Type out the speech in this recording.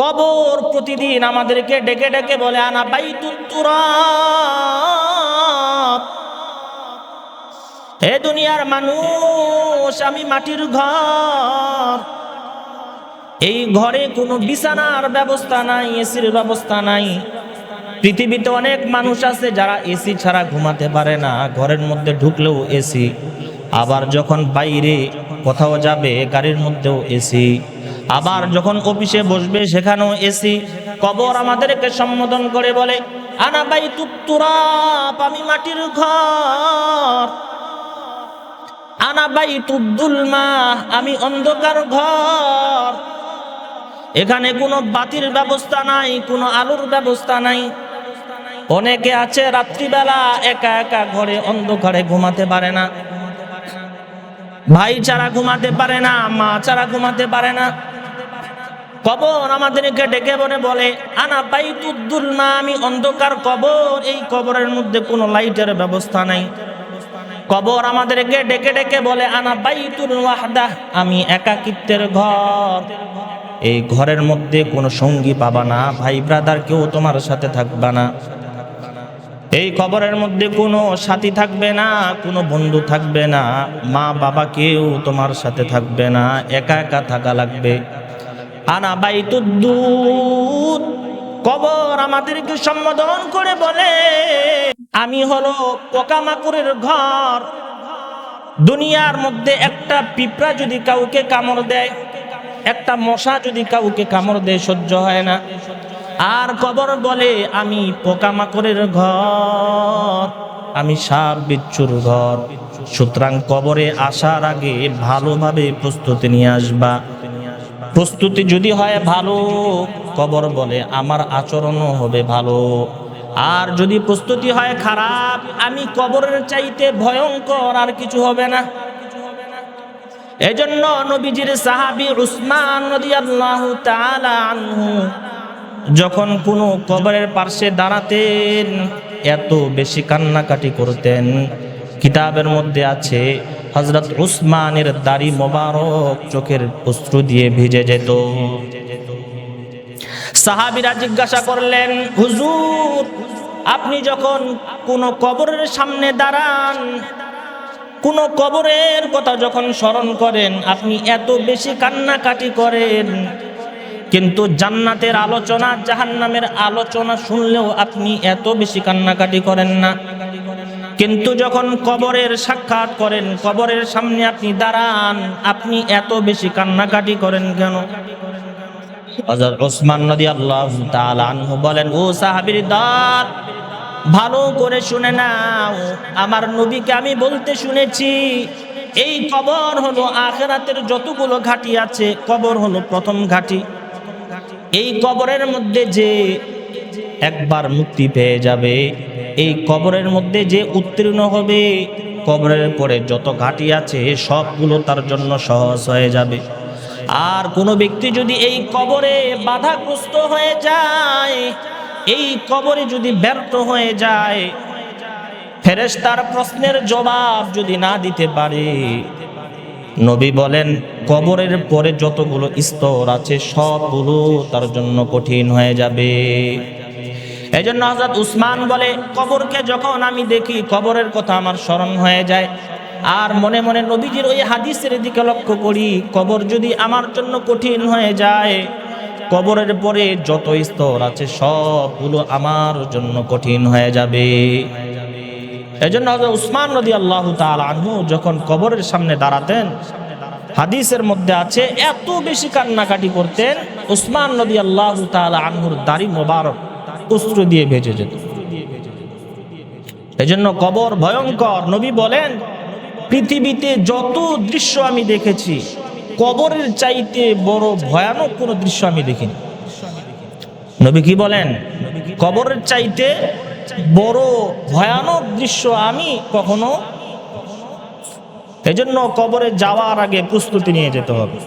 কবর প্রতিদিন আমাদেরকে ডেকে ডেকে বলে, আনা বাইতুত্তুরাব হে দুনিয়ার মানুষ, আমি মাটির ঘর। এই ঘরে কোনো বিছানার ব্যবস্থা নাই, এসির ব্যবস্থা নাই। পৃথিবীতে অনেক মানুষ আছে যারা এসি ছাড়া ঘুমাতে পারে না, ঘরের মধ্যে ঢুকলেও এসি। আবার যখন বাইরে কোথাও যাবে, গাড়ির মধ্যেও এসি। আবার যখন অফিসে বসবে, সেখানেও এসি কবর আমাদেরকে সম্বোধন করে বলে, আনা বাই তুত্তুরাপ আমি মাটির ঘর। আনা বাই তুদ্দুলমা আমি অন্ধকার ঘর। এখানে কোনো বাতির ব্যবস্থা নাই, কোনো আলোর ব্যবস্থা নাই। অনেকে আছে রাত্রিবেলা একা একা ঘরে অন্ধকারে ঘুমাতে পারে না। ভাই ছাড়া ঘুমাতে পারে না, মা ছাড়া ঘুমাতে পারে না। কবর আমাদেরকে ডেকে বলে বলে, আনা বাইতুদ্দুল মা আমি অন্ধকার কবর। এই কবরের মধ্যে কোনো লাইটের ব্যবস্থা নাই। কবর আমাদেরকে ডেকে ডেকে বলে, আনা বাইতুল ওয়াহদা, আমি একাকিত্বের ঘর। এই ঘরের মধ্যে কোনো সঙ্গী পাবা না। ভাই ব্রাদার, কেউ তোমার সাথে থাকবা না। এই কবরের মধ্যে কোনো সাথী থাকবে না, কোনো বন্ধু থাকবে না। মা বাবা কেউ তোমার সাথে থাকবে না। একা একা থাকা লাগবে। আনা বাইতুদ্দুত। কবর আমাদেরকে সম্বোধন করে বলে, আমি হলো পোকামাকড়ের ঘর। দুনিয়ার মধ্যে একটা পিঁপড়া যদি কাউকে কামড় দেয়, একটা মশা যদি কাউকে কামড় দেয়, সহ্য হয় না। আর কবর বলে, আমি পোকামাকড়ের ঘর। আমি সাপ বিচ্ছুর ঘর। সুতরাং কবরে আসার আগে ভালোভাবে প্রস্তুতি নিয়ে আসবা। প্রস্তুতি যদি হয় ভালো, কবর বলে আমার আচরণও হবে ভালো। আর যদি প্রস্তুতি হয় খারাপ, আমি কবরের চাইতে ভয়ঙ্কর আর কিছু হবে না। এজন্য নবীজির সাহাবি উসমান রাদিয়াল্লাহু তাআলা আনহু যখন কোনো কবরের পার্শ্বে দাঁড়াতেন, এত বেশি কান্নাকাটি করতেন। কিতাবের মধ্যে আছে হজরত উসমানের দাড়ি মোবারক চোখের অশ্রু দিয়ে ভিজে যেত। সাহাবিরা জিজ্ঞাসা করলেন, হুজুর, আপনি যখন কোনো কবরের সামনে দাঁড়ান, কোনো কবরের কথা যখন স্মরণ করেন, আপনি এত বেশি কান্নাকাটি করেন। কিন্তু জান্নাতের আলোচনা, জাহান্নামের আলোচনা শুনলেও আপনি এত বেশি কান্নাকাটি করেন না। কিন্তু যখন কবরের সাক্ষাৎ করেন, কবরের সামনে আপনি দাঁড়ান, আপনি এত বেশি কান্নাকাটি করেন কেন? হযরত ওসমান রাদিয়াল্লাহু তাআলা আনহু বলেন, ও সাহাবীর দল ভালো করে শুনে নাও। আমার নবীকে আমি বলতে শুনেছি, এই কবর হলো আখেরাতের যতগুলো ঘাটি আছে, কবর হলো প্রথম ঘাটি। এই কবরের মধ্যে যে একবার মুক্তি পেয়ে যাবে এই কবরের মধ্যে যে উত্তীর্ণ হবে, কবরের পরে যত ঘাটি আছে, সবগুলো তার জন্য সহজ হয়ে যাবে। আর কোনো ব্যক্তি যদি এই কবরে বাধাগ্রস্ত হয়ে যায়, এই কবরে যদি ব্যর্থ হয়ে যায় ফেরেস তার প্রশ্নের জবাব যদি না দিতে পারে, নবী বলেন, কবরের পরে যতগুলো স্তর আছে, সবগুলো তার জন্য কঠিন হয়ে যাবে। এই জন্য হজরত উসমান বলে, কবরকে যখন আমি দেখি, কবরের কথা আমার স্মরণ হয়ে যায়। আর মনে মনে নবীজির ওই হাদিসের দিকে লক্ষ্য করি, কবর যদি আমার জন্য কঠিন হয়ে যায়, কবরের পরে যত স্তর আছে সবগুলো আমার জন্য কঠিন হয়ে যাবে। এই জন্য হজরত উসমান নদী আল্লাহ আনহু যখন কবরের সামনে দাঁড়াতেন, হাদিসের মধ্যে আছে, এত বেশি কান্নাকাটি করতেন উসমান নদী আল্লাহ আনহুর দাড়ি মোবারক। অস্ত্র দিয়ে ভেজে যেত। এজন্য কবর ভয়ঙ্কর। নবী বলেন, পৃথিবীতে যত দৃশ্য আমি দেখেছি, কবরের চাইতে বড় ভয়ানক কোনো দৃশ্য আমি দেখিনি। নবী কি বলেন? কবরের চাইতে বড় ভয়ানক দৃশ্য আমি কখনো, এজন্য কবরে যাওয়ার আগে প্রস্তুতি নিয়ে যেতে হবে।